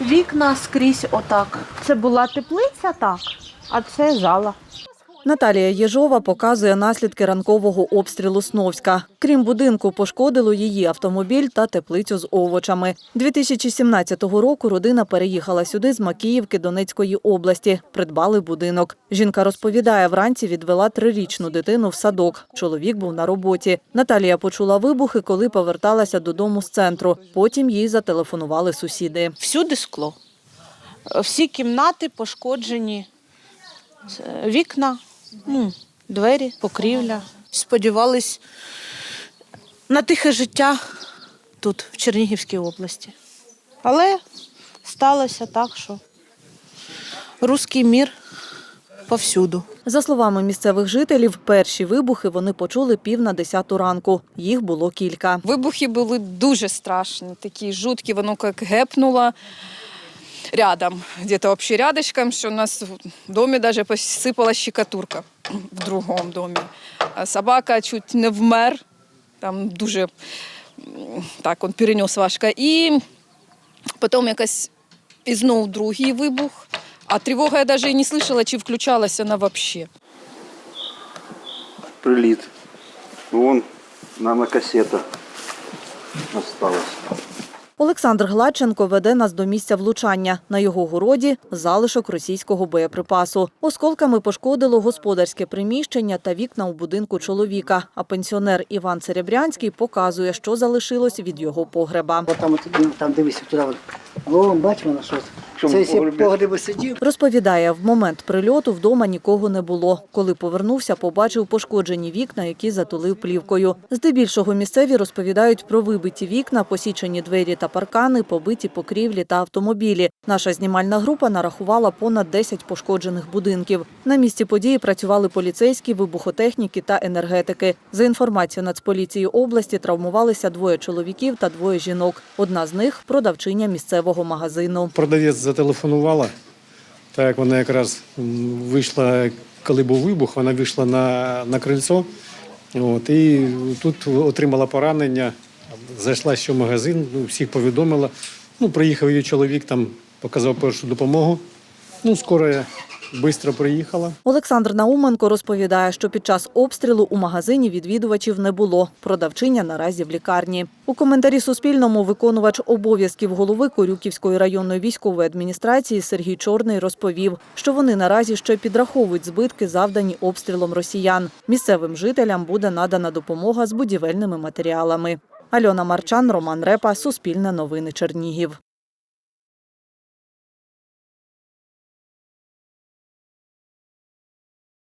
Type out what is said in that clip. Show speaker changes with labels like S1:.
S1: Вікна скрізь отак. Це була теплиця, так, а це зала.
S2: Наталія Єжова показує наслідки ранкового обстрілу Сновська. Крім будинку, пошкодило її автомобіль та теплицю з овочами. 2017 року родина переїхала сюди з Макіївки Донецької області. Придбали будинок. Жінка розповідає, вранці відвела трирічну дитину в садок. Чоловік був на роботі. Наталія почула вибухи, коли поверталася додому з центру. Потім їй зателефонували сусіди.
S1: Всюди скло. Всі кімнати пошкоджені, вікна, ну, двері, покрівля. Сподівались на тихе життя тут, в Чернігівській області. Але сталося так, що руський мір повсюду.
S2: За словами місцевих жителів, перші вибухи вони почули пів на десяту ранку. Їх було кілька.
S3: Вибухи були дуже страшні, такі жуткі, воно як гепнуло рядом, где-то вообще рядышком, що у нас в домі даже посипала щекотурка в другому домі. А собака чуть не вмер, там дуже так, він перенес важко. І потім якось і знов другий вибух. А тривога я навіть і не слышала, чи включалася вона взагалі.
S4: приліт. Вон нанокасета осталась.
S2: Олександр Гладченко веде нас до місця влучання. На його городі залишок російського боєприпасу. Осколками пошкодило господарське приміщення та вікна у будинку чоловіка. А пенсіонер Іван Серебрянський показує, що залишилось від його погреба.
S5: Там, там дивися, туди. О, бачимо на що.
S4: Що,
S5: Це
S4: в погребі?
S5: сидів.
S2: Розповідає, в момент прильоту вдома нікого не було. Коли повернувся, побачив пошкоджені вікна, які затулив плівкою. Здебільшого місцеві розповідають про вибиті вікна, посічені двері та паркани, побиті покрівлі та автомобілі. Наша знімальна група нарахувала понад 10 пошкоджених будинків. На місці події працювали поліцейські, вибухотехніки та енергетики. За інформацією Нацполіції області травмувалися двоє чоловіків та двоє жінок. Одна з них продавчиня місцевого магазину.
S6: Продавець зателефонувала, так як вона якраз вийшла, коли був вибух, вона вийшла на, на крильцо. От, і тут отримала поранення, зайшла ще в магазин, ну, всіх повідомила. Ну, приїхав її чоловік, там показав першу допомогу. Ну, скоро я швидко приїхала.
S2: Олександр Науменко розповідає, що під час обстрілу у магазині відвідувачів не було. Продавчиня наразі в лікарні. У коментарі Суспільному виконувач обов'язків голови Корюківської районної військової адміністрації Сергій Чорний розповів, що вони наразі ще підраховують збитки, завдані обстрілом росіян. Місцевим жителям буде надана допомога з будівельними матеріалами. Альона Марчан, Роман Репа, Суспільне новини Чернігів.